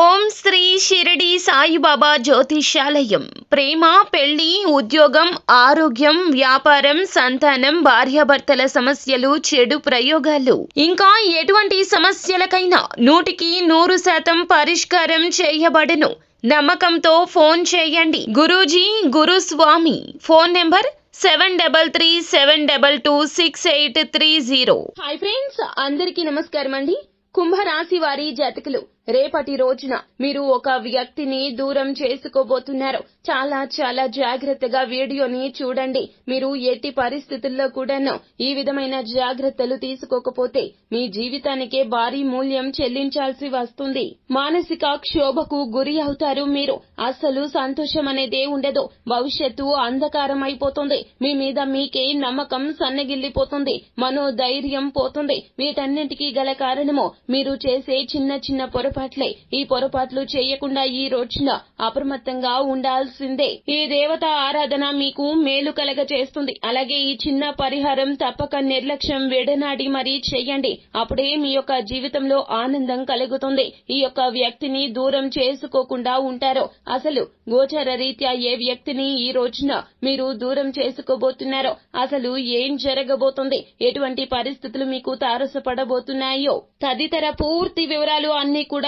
ఓం శ్రీ షిరిడి సాయిబాబా జ్యోతిషాలయం ప్రేమ పెళ్ళి ఉద్యోగం ఆరోగ్యం వ్యాపారం సంతానం భార్యాభర్తల సమస్యలు చెడు ప్రయోగాలు. ఇంకా ఎటువంటి సమస్యలకైనా నూటికి నూరు శాతం పరిష్కారం చేయబడను. నమ్మకంతో ఫోన్ చేయండి. Guruji Guruswami. Phone number seven double three seven double two six eight three zero. Hi friends అందరికీ నమస్కారం అండి కుంభరాశి వారి జాతకులు రేపటి రోజున మీరు ఒక వ్యక్తిని దూరం చేసుకోబోతున్నారు. చాలా చాలా జాగ్రత్తగా వీడియోని చూడండి. మీరు ఎట్టి పరిస్థితుల్లో కూడాను ఈ విధమైన జాగ్రత్తలు తీసుకోకపోతే మీ జీవితానికే భారీ మూల్యం చెల్లించాల్సి వస్తుంది. మానసిక క్షోభకు గురి అవుతారు మీరు. అస్సలు సంతోషం అనేదే ఉండదు. భవిష్యత్తు అంధకారం అయిపోతుంది మీ మీద మీకే నమ్మకం సన్నగిల్లిపోతుంది. మనోధైర్యం పోతుంది. వీటన్నింటికీ గల కారణము మీరు చేసే చిన్న చిన్న పొరపాట్లే. ఈ పొరపాట్లు చేయకుండా ఈ రోజున అప్రమత్తంగా ఉండాల్సిందే. ఈ దేవత ఆరాధన మీకు మేలు కలగ చేస్తుంది అలాగే ఈ చిన్న పరిహారం తప్పక నిర్లక్ష్యం విడనాడి మరీ చేయండి. అప్పుడే మీ యొక్క జీవితంలో ఆనందం కలుగుతుంది. ఈ యొక్క వ్యక్తిని దూరం చేసుకోకుండా ఉంటారో. అసలు గోచర రీత్యా ఏ వ్యక్తిని ఈ రోజున మీరు దూరం చేసుకోబోతున్నారో అసలు ఏం జరగబోతుంది? ఎటువంటి పరిస్థితులు మీకు తారసపడబోతున్నాయో? తదితర పూర్తి వివరాలు అన్ని కూడా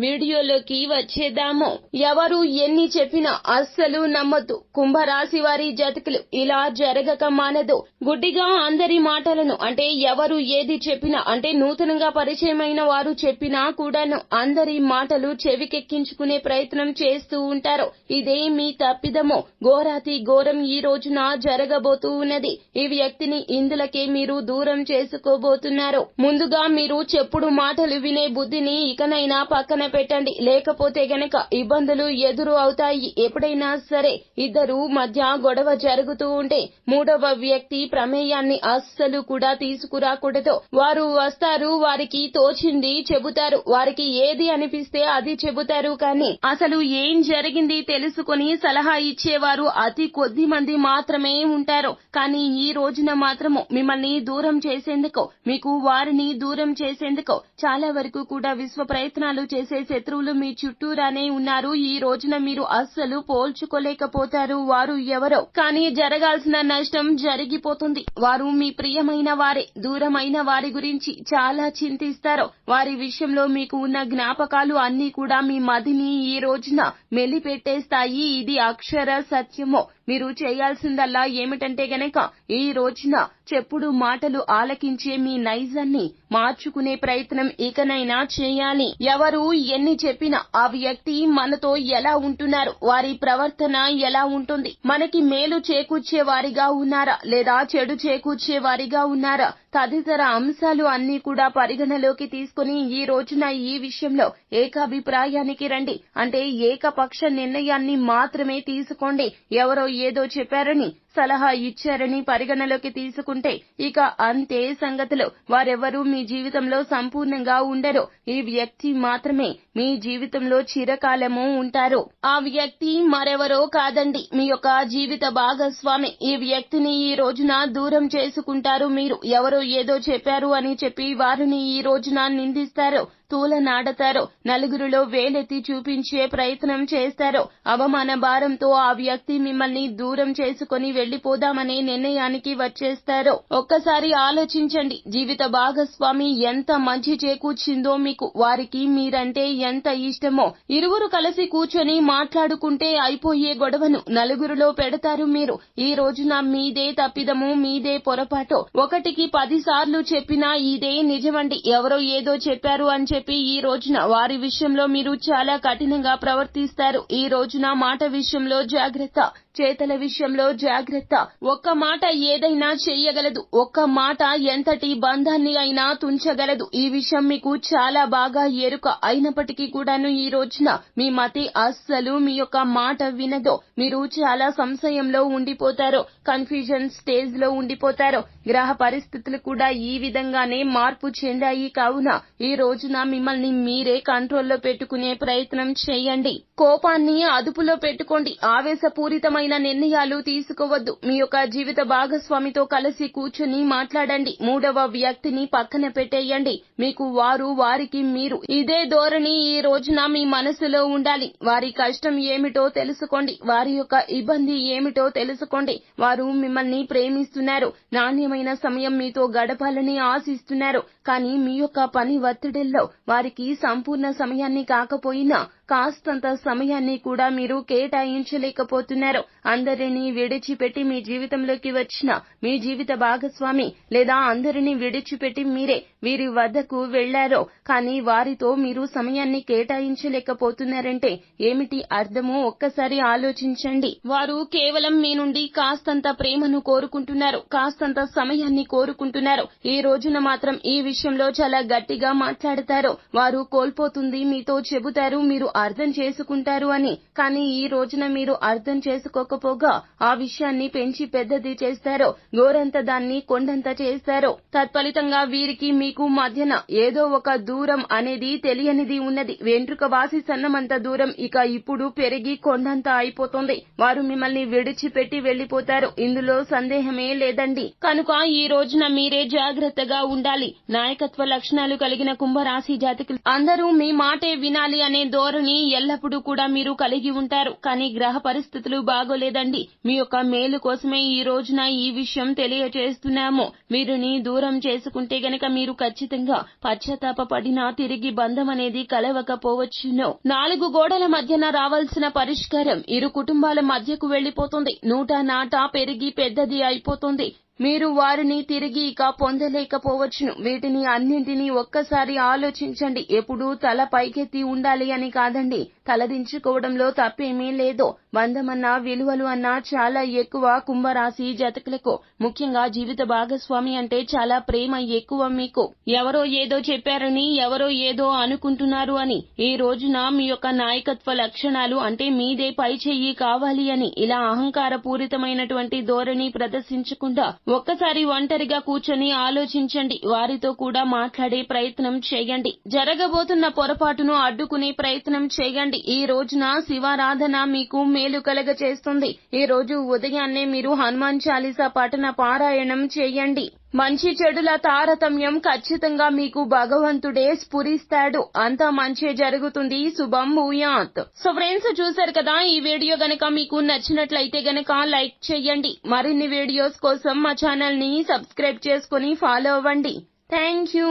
వీడియోలోకి వచ్చేద్దాము. ఎవరు ఎన్ని చెప్పినా అస్సలు నమ్మొద్దు. కుంభరాశి వారి జతకులు ఇలా జరగక మానదు. గుడ్డిగా అందరి మాటలను అంటే ఎవరు ఏది చెప్పినా అంటే నూతనంగా పరిచయమైన వారు చెప్పినా కూడాను అందరి మాటలు చెవికెక్కించుకునే ప్రయత్నం చేస్తూ ఉంటారు. ఇదే మీ తప్పిదమో. ఘోరాతి ఘోరం ఈ రోజున జరగబోతూ ఉన్నది. ఈ వ్యక్తిని ఇందులకే మీరు దూరం చేసుకోబోతున్నారు. ముందుగా మీరు చెప్పుడు మాటలు వినే బుద్ధిని ఇకనైనా పక్కన పెట్టండి. లేకపోతే గనక ఇబ్బందులు ఎదురు అవుతాయి. ఎప్పుడైనా సరే ఇద్దరు మధ్య గొడవ జరుగుతూ ఉంటే మూడవ వ్యక్తి ప్రమేయాన్ని అస్సలు కూడా తీసుకురాకూడదు. వారు వస్తారు వారికి తోచింది చెబుతారు. వారికి ఏది అనిపిస్తే అది చెబుతారు. కానీ అసలు ఏం జరిగింది తెలుసుకొని సలహా ఇచ్చేవారు అతి కొద్ది మంది మాత్రమే ఉంటారు. కానీ ఈ రోజున మాత్రము మిమ్మల్ని దూరం చేసేందుకు మీకు వారిని దూరం చేసేందుకు చాలా వరకు కూడా విశ్వ ప్రయత్నాలు చేసే శత్రువులు మీ చుట్టూరానే ఉన్నారు. ఈ రోజున మీరు అస్సలు పోల్చుకోలేకపోతారు. వారు ఎవరో కానీ జరగాల్సిన నష్టం జరిగిపోతుంది. వారు మీ ప్రియమైన వారే దూరమైన వారి గురించి చాలా చింతిస్తారు. వారి విషయంలో మీకు ఉన్న జ్ఞాపకాలు అన్ని కూడా మీ మదిని ఈ రోజున మెలిపెట్టేస్తాయి. ఇది అక్షర సత్యమో మీరు చేయాల్సిందల్లా ఏమిటంటే గనక ఈ రోజున చెప్పుడు మాటలు ఆలకించే మీ నైజాన్ని మార్చుకునే ప్రయత్నం ఇకనైనా చేయాలి. ఎవరు ఎన్ని చెప్పినా ఆ వ్యక్తి మనతో ఎలా ఉంటున్నారు? వారి ప్రవర్తన ఎలా ఉంటుంది? మనకి మేలు చేకూర్చే వారిగా ఉన్నారా? లేదా చెడు చేకూర్చే వారిగా ఉన్నారా? తదితర అంశాలు అన్ని కూడా పరిగణలోకి తీసుకుని ఈ రోజున ఈ విషయంలో ఏకాభిప్రాయానికి రండి. అంటే ఏకపక్ష నిర్ణయాన్ని మాత్రమే తీసుకోండి. ఎవరో ఏదో చెప్పారని సలహా ఇచ్చారని పరిగణలోకి తీసుకుంటే ఇక అంతే సంగతులు. వారెవరూ మీ జీవితంలో సంపూర్ణంగా ఉండరు. ఈ వ్యక్తి మాత్రమే మీ జీవితంలో చిరకాలము ఉంటారు. ఆ వ్యక్తి మరెవరో కాదండి. మీ యొక్క జీవిత భాగస్వామి. ఈ వ్యక్తిని ఈ రోజున దూరం చేసుకుంటారు మీరు. ఎవరో ఏదో చెప్పారు అని చెప్పి వారిని ఈ రోజున నిందిస్తారు. తూలనాడతారు నలుగురిలో వేలెత్తి చూపించే ప్రయత్నం చేస్తారో అవమాన భారంతో ఆ వ్యక్తి మిమ్మల్ని దూరం చేసుకుని వెళ్ళిపోదామనే నిర్ణయానికి వచ్చేస్తారో ఒక్కసారి ఆలోచించండి. జీవిత భాగస్వామి ఎంత మంచి చేకూర్చిందో మీకు. వారికి మీరంటే ఎంత ఇష్టమో. ఇరువురు కలిసి కూర్చొని మాట్లాడుకుంటే అయిపోయే గొడవను నలుగురిలో పెడతారు మీరు. ఈ రోజున మీదే తప్పిదము మీదే పొరపాటు. ఒకటికి పదిసార్లు చెప్పినా ఇదే నిజమండి. ఎవరో ఏదో చెప్పారు అని చెప్పి చెప్పి ఈ రోజున వారి విషయంలో మీరు చాలా కఠినంగా ప్రవర్తిస్తారు. ఈ రోజున మాట విషయంలో జాగ్రత్త చేతల విషయంలో జాగ్రత్త. ఒక్క మాట ఏదైనా చెయ్యగలదు ఒక్క మాట ఎంతటి బంధాన్ని అయినా తుంచగలదు. ఈ విషయం మీకు చాలా బాగా ఎరుక అయినప్పటికీ కూడాను ఈ రోజున మీ మతి అస్సలు మీ యొక్క మాట వినదో. మీరు చాలా సంశయంలో ఉండిపోతారు. కన్ఫ్యూజన్ స్టేజ్లో ఉండిపోతారు. గ్రహ పరిస్థితులు కూడా ఈ విధంగానే మార్పు చెందాయి కావున ఈ రోజున మిమ్మల్ని మీరే కంట్రోల్లో పెట్టుకునే ప్రయత్నం చేయండి. కోపాన్ని అదుపులో పెట్టుకోండి. ఆవేశపూరితమైన నిర్ణయాలు తీసుకోవద్దు. మీ యొక్క జీవిత భాగస్వామితో కలిసి కూర్చుని మాట్లాడండి. మూడవ వ్యక్తిని పక్కన పెట్టేయండి. మీకు వారు వారికి మీరు. ఇదే ధోరణి ఈ రోజున మీ మనసులో ఉండాలి. వారి కష్టం ఏమిటో తెలుసుకోండి. వారి యొక్క ఇబ్బంది ఏమిటో తెలుసుకోండి. వారు మిమ్మల్ని ప్రేమిస్తున్నారు. నాణ్యమైన సమయం మీతో గడపాలని ఆశిస్తున్నారు. కానీ మీ యొక్క పని ఒత్తిడిల్లో వారికి సంపూర్ణ సమయాన్ని కాకపోయినా కాస్తంత సమయాన్ని కూడా మీరు కేటాయించలేకపోతున్నారు. అందరినీ విడిచిపెట్టి మీ జీవితంలోకి వచ్చిన మీ జీవిత భాగస్వామి లేదా అందరినీ విడిచిపెట్టి మీరే వీరి వద్దకు వెళ్ళారో కానీ వారితో మీరు సమయాన్ని కేటాయించలేకపోతున్నారంటే ఏమిటి అర్థమో ఒక్కసారి ఆలోచించండి. వారు కేవలం మీ నుండి కాస్తంత ప్రేమను కోరుకుంటున్నారు కాస్తంత సమయాన్ని కోరుకుంటున్నారు. ఈ రోజున మాత్రం ఈ విషయంలో చాలా గట్టిగా మాట్లాడతారు. వారు కోల్పోతుంది మీతో చెబుతారు మీరు అర్థం చేసుకుంటారు అని. కానీ ఈ రోజున మీరు అర్థం చేసుకోకపోగా ఆ విషయాన్ని పెంచి పెద్దది చేస్తారో గోరంత దాన్ని కొండంత చేస్తారో. తత్ఫలితంగా వీరికి మీకు మధ్యన ఏదో ఒక దూరం అనేది తెలియనిది ఉన్నది. వెంట్రుక వాసి సన్నమంత దూరం ఇక ఇప్పుడు పెరిగి కొండంత అయిపోతుంది. వారు మిమ్మల్ని విడిచిపెట్టి వెళ్ళిపోతారు ఇందులో సందేహమే లేదండి. కనుక ఈ రోజున మీరే జాగ్రత్తగా ఉండాలి. నాయకత్వ లక్షణాలు కలిగిన కుంభరాశి జాతికి అందరూ మీ మాటే వినాలి అనే ధోరణి ఎల్లప్పుడూ కూడా మీరు కలిగి ఉంటారు. కానీ గ్రహ పరిస్థితులు బాగోలేదండి. మీ యొక్క మేలు కోసమే ఈ రోజున ఈ విషయం తెలియజేస్తున్నాము వీరిని దూరం చేసుకుంటే గనక మీరు ఖచ్చితంగా పశ్చాత్తాప పడినా తిరిగి బంధం అనేది కలవకపోవచ్చును. నాలుగు గోడల మధ్యన రావాల్సిన పరిష్కారం ఇరు కుటుంబాల మధ్యకు వెళ్ళిపోతుంది నూట నాట పెరిగి పెద్దది అయిపోతుంది. మీరు వారిని తిరిగి ఇక పొందలేకపోవచ్చును. వీటిని అన్నింటినీ ఒక్కసారి ఆలోచించండి. ఎప్పుడూ తల పైకెత్తి ఉండాలి అని కాదండి. తలదించుకోవడంలో తప్పేమీ లేదు. బంధమన్నా విలువలు అన్నా చాలా ఎక్కువ కుంభరాశి జతకులకు. ముఖ్యంగా జీవిత భాగస్వామి అంటే చాలా ప్రేమ ఎక్కువ మీకు. ఎవరో ఏదో చెప్పారని ఎవరో ఏదో అనుకుంటున్నారు అని. ఈ రోజున మీ యొక్క నాయకత్వ లక్షణాలు అంటే మీదే పై చెయ్యి కావాలి అని. ఇలా అహంకార పూరితమైనటువంటి ధోరణి ప్రదర్శించకుండా ఒక్కసారి ఒంటరిగా కూర్చొని ఆలోచించండి. వారితో కూడా మాట్లాడే ప్రయత్నం చేయండి. జరగబోతున్న పొరపాటును అడ్డుకునే ప్రయత్నం చేయండి. ఈ రోజున శివారాధన మీకు మేలు కలగ చేస్తుంది ఈ రోజు ఉదయాన్నే మీరు హనుమాన్ చాలీసా పఠన పారాయణం చేయండి. మంచి చెడుల తారతమ్యం ఖచ్చితంగా మీకు భగవంతుడే స్ఫురిస్తాడు. అంతా మంచి జరుగుతుంది. శుభం భూయాత్. సో ఫ్రెండ్స్ చూసారు కదా ఈ వీడియో గనక మీకు నచ్చినట్లయితే గనక లైక్ చేయండి. మరిన్ని వీడియోస్ కోసం మా ఛానల్ని సబ్స్క్రైబ్ చేసుకుని ఫాలో అవ్వండి. Thank you.